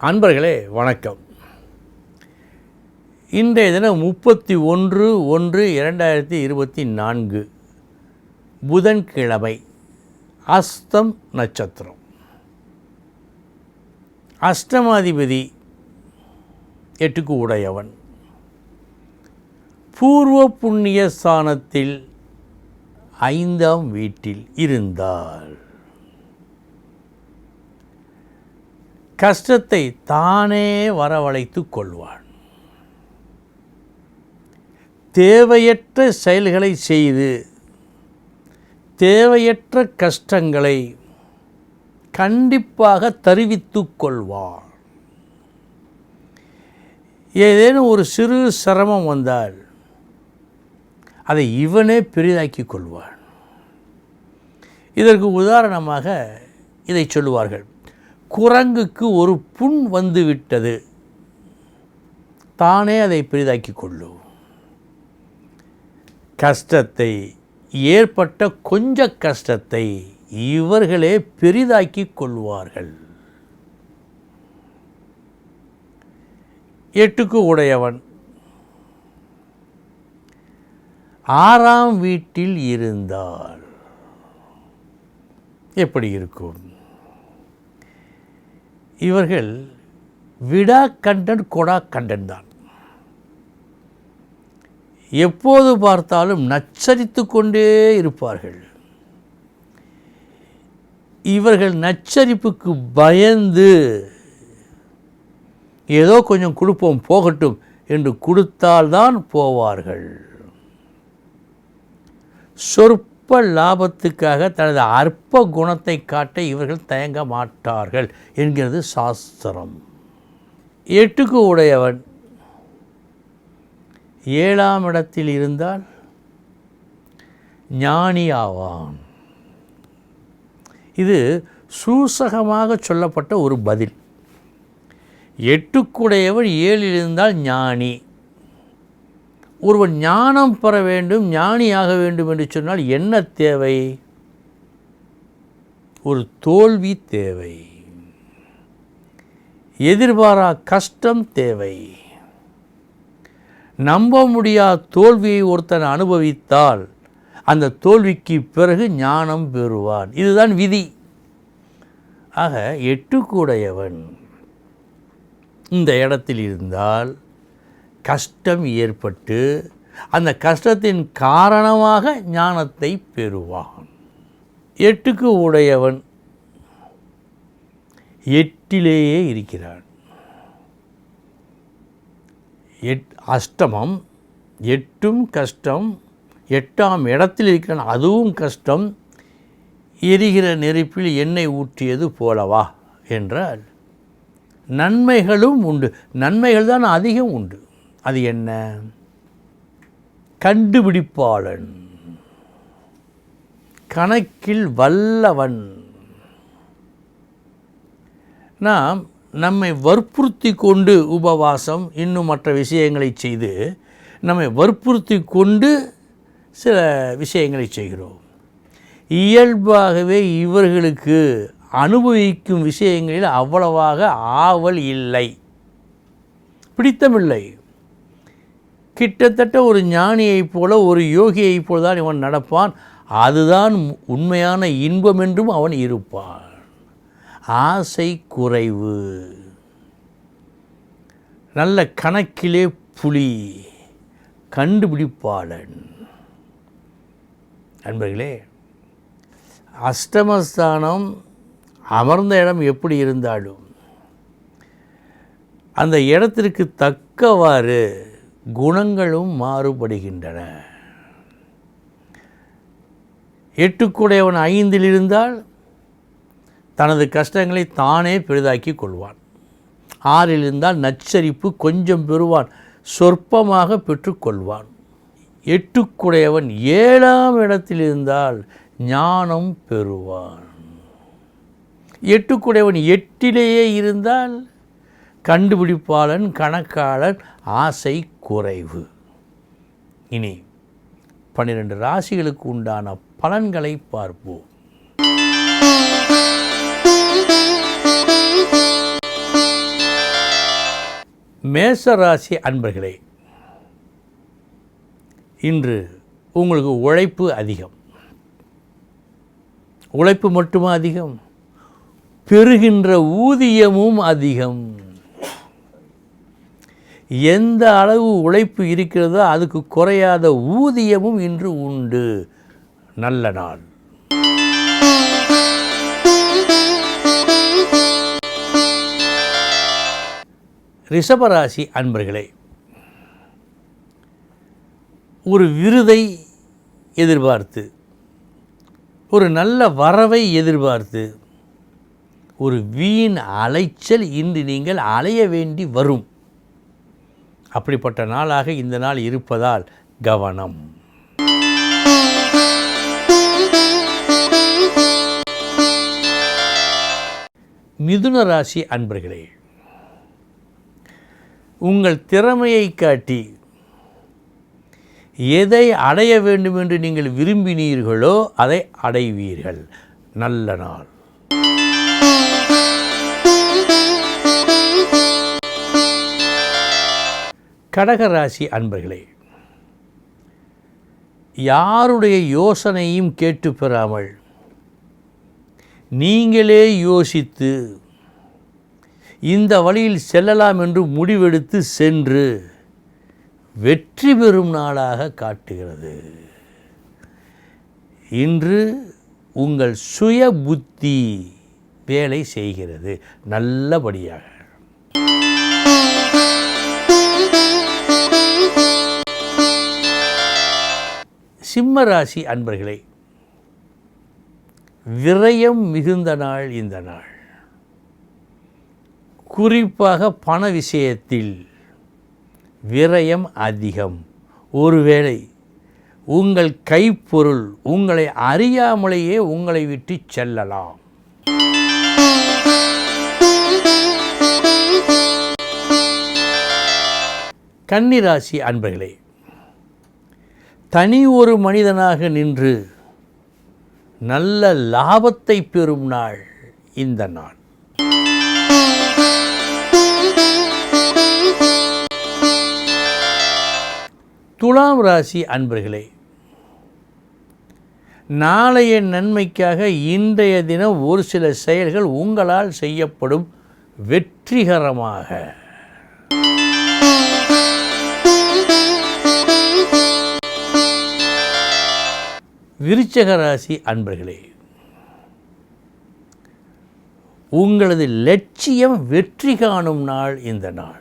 அன்பர்களே வணக்கம். இன்றைய தினம் முப்பத்தி ஒன்று ஒன்று இரண்டாயிரத்தி இருபத்தி நான்கு புதன்கிழமை அஸ்தம் நட்சத்திரம். அஷ்டமாதிபதி எட்டுக்கு உடையவன். பூர்வ புண்ணிய ஸ்தானத்தில் ஐந்தாம் வீட்டில் இருந்தாள். கஷ்டத்தை தானே வரவழைத்து கொள்வான். தேவையற்ற செயல்களை செய்து தேவையற்ற கஷ்டங்களை கண்டிப்பாக தருவித்து கொள்வான். ஏதேனும் ஒரு சிறு சிரமம் வந்தால் அதை இவனே பெரிதாக்கி கொள்வான். இதற்கு உதாரணமாக இதை சொல்லுவார்கள். குரங்குக்கு ஒரு புண் வந்துவிட்டது. தானே அதை பெரிதாக்கி கொள்ளும் கஷ்டத்தை ஏற்பட்ட கொஞ்ச கஷ்டத்தை இவர்களே பெரிதாக்கி கொள்வார்கள். எட்டுக்கு உடையவன். ஆறாம் வீட்டில் இருந்தால் எப்படி இருக்கும்? இவர்கள் விடா கண்டன் கொடா கண்டன் தான். எப்போது பார்த்தாலும் நச்சரித்து கொண்டே இருப்பார்கள். இவர்கள் நச்சரிப்புக்கு பயந்து ஏதோ கொஞ்சம் கொடுப்போம் போகட்டும் என்று கொடுத்தால்தான் போவார்கள். சொற்ப அற்ப லாபத்துக்காக தனது அற்ப குணத்தை காட்ட இவர்கள் தயங்க மாட்டார்கள் என்கிறது சாஸ்திரம். எட்டுக்கு உடையவன் ஏழாம் இடத்தில் இருந்தால் ஞானி ஆவான். இது சூசகமாக சொல்லப்பட்ட ஒரு பதில். எட்டுக்குடையவன் ஏழில் இருந்தால் ஞானி. ஒருவன் ஞானம் பெற வேண்டும் ஞானியாக வேண்டும் என்று சொன்னால் என்ன தேவை? ஒரு தோல்வி தேவை. எதிர்பாரா கஷ்டம் தேவை. நம்ப முடியாத தோல்வியை ஒருத்தன் அனுபவித்தால் அந்த தோல்விக்கு பிறகு ஞானம் பெறுவான். இதுதான் விதி. ஆக எட்டுக்கூடையவன் இந்த இடத்தில் இருந்தால் கஷ்டம் ஏற்பட்டு அந்த கஷ்டத்தின் காரணமாக ஞானத்தை பெறுவான். எட்டுக்கு உடையவன் எட்டிலேயே இருக்கிறான். எட் அஷ்டமம் எட்டும் கஷ்டம் எட்டாம் இடத்தில் இருக்கிறான் அதுவும் கஷ்டம். எரிகிற நெருப்பில் எண்ணெய் ஊற்றியது போலவா? என்றால் நன்மைகளும் உண்டு. நன்மைகள் தான் அதிகம் உண்டு. அது என்ன? கண்டுபிடிப்பாளன். கணக்கில் வல்லவன். நாம் நம்மை வற்புறுத்தி கொண்டு உபவாசம் இன்னும் மற்ற விஷயங்களை செய்து நம்மை வற்புறுத்தி கொண்டு சில விஷயங்களை செய்கிறோம். இயல்பாகவே இவர்களுக்கு அனுபவிக்கும் விஷயங்களில் அவ்வளவாக ஆவல் இல்லை. பிடித்தமில்லை. கிட்டத்தட்ட ஒரு ஞானியைப் போல ஒரு யோகியைப் போல தான் இவன் நடப்பான். அதுதான் உண்மையான இன்பம் என்றும் அவன் இருப்பான். ஆசை குறைவு. நல்ல கணக்கிலே புலி. கண்டுபிடிப்பாளன். நண்பர்களே அஷ்டமஸ்தானம் அமர்ந்த இடம் எப்படி இருந்தாலும் அந்த இடத்திற்கு தக்கவாறு குணங்களும் மாறுபடுகின்றன. எட்டுக்குடையவன் ஐந்தில் இருந்தால் தனது கஷ்டங்களை தானே பெரிதாக்கி கொள்வான். ஆறில் இருந்தால் நச்சரிப்பு கொஞ்சம் பெறுவான் சொற்பமாக பெற்றுக்கொள்வான் எட்டுக்குடையவன் ஏழாம் இடத்தில் இருந்தால் ஞானம் பெறுவான். எட்டுக்குடையவன் எட்டிலேயே இருந்தால் கண்டுபிடிப்பாளன் கணக்காளன் ஆசை குறைவு. இனி பன்னிரண்டு ராசிகளுக்கு உண்டான பலன்களை பார்ப்போம். மேச ராசி அன்பர்களே இன்று உங்களுக்கு உழைப்பு அதிகம். உழைப்பு மட்டுமா அதிகம்? பெறுகின்ற ஊதியமும் அதிகம். எந்த அளவு உழைப்பு இருக்கிறதோ அதுக்கு குறையாத ஊதியமும் இன்று உண்டு. நல்ல நாள். ரிஷபராசி அன்பர்களே ஒரு விருதை எதிர்பார்த்து ஒரு நல்ல வரவை எதிர்பார்த்து ஒரு வீண் அலைச்சல் இன்று நீங்கள் அலைய வேண்டி வரும். அப்படிப்பட்ட நாளாக இந்த நாள் இருப்பதால் கவனம். மிதுன ராசி அன்பர்களே உங்கள் திறமையை காட்டி எதை அடைய வேண்டும் என்று நீங்கள் விரும்பினீர்களோ அதை அடைவீர்கள். நல்ல நாள். கடகராசி அன்பர்களே யாருடைய யோசனையும் கேட்டு பெறாமல் நீங்களே யோசித்து இந்த வழியில் செல்லலாம் என்று முடிவெடுத்து சென்று வெற்றி பெறும் நாளாக காட்டுகிறது. இன்று உங்கள் சுய புத்தி வேலை செய்கிறது. நல்லபடியாக. சிம்ம ராசி அன்பர்களே விரயம் மிகுந்த நாள் இந்த நாள். குறிப்பாக பண விஷயத்தில் விரயம் அதிகம். ஒருவேளை உங்கள் கைப்பொருள் உங்களை அறியாமலேயே உங்களை விட்டு செல்லலாம். கன்னிராசி அன்பர்களே தனி ஒரு மனிதனாக நின்று நல்ல லாபத்தை பெறும் நாள் இந்த நாள். துலாம் ராசி அன்பர்களே நாளைய நன்மைக்காக இன்றைய தினம் ஒரு சில செயல்கள் உங்களால் செய்யப்படும் வெற்றிகரமாக. விருச்சக ராசி அன்பர்களே உங்களது லட்சியம் வெற்றி காணும் நாள் இந்த நாள்.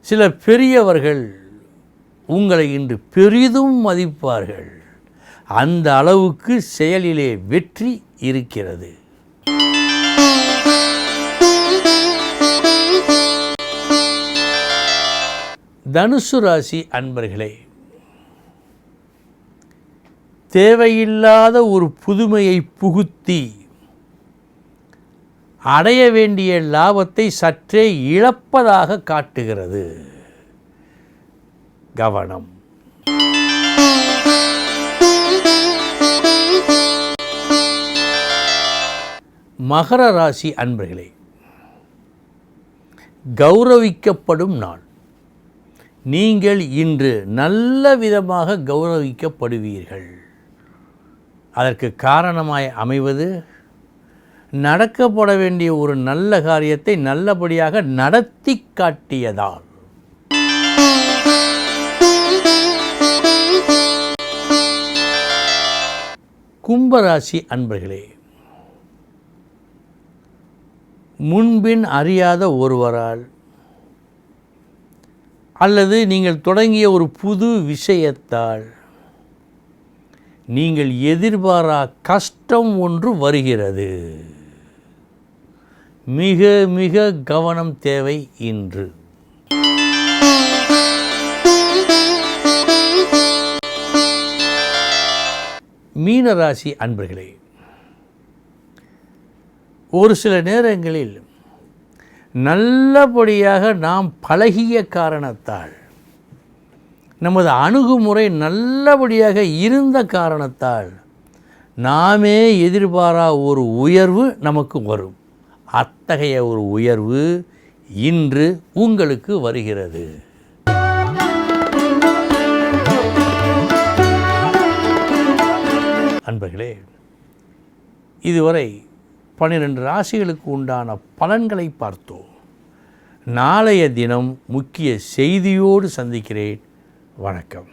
சில பெரியவர்கள் உங்களை இன்று பெரிதும் மதிப்பார்கள். அந்த அளவுக்கு செயலிலே வெற்றி இருக்கிறது. தனுசு ராசி அன்பர்களே தேவையில்லாத ஒரு புதுமையை புகுத்தி அடைய வேண்டிய லாபத்தை சற்றே இழப்பதாக காட்டுகிறது. கவனம். மகர ராசி அன்பர்களே கௌரவிக்கப்படும் நாள். நீங்கள் இன்று நல்ல விதமாக கௌரவிக்கப்படுவீர்கள். அதற்கு காரணமாய் அமைவது நடக்கப்பட வேண்டிய ஒரு நல்ல காரியத்தை நல்லபடியாக நடத்தி காட்டியதால். கும்பராசி அன்பர்களே முன்பின் அறியாத ஒருவரால் அல்லது நீங்கள் தொடங்கிய ஒரு புது விஷயத்தால் நீங்கள் எதிர்பாரா கஷ்டம் ஒன்று வருகிறது. மிக மிக கவனம் தேவை இன்று. மீனராசி அன்பர்களே ஒரு சில நேரங்களில் நல்லபடியாக நாம் பழகிய காரணத்தால் நமது அணுகுமுறை நல்லபடியாக இருந்த காரணத்தால் நாமே எதிர்பாரா ஒரு உயர்வு நமக்கு வரும். அத்தகைய ஒரு உயர்வு இன்று உங்களுக்கு வருகிறது. அன்பர்களே இதுவரை பன்னிரண்டு ராசிகளுக்கு உண்டான பலன்களை பார்த்தோம். நாளைய தினம் முக்கிய செய்தியோடு சந்திக்கிறேன். வணக்கம்.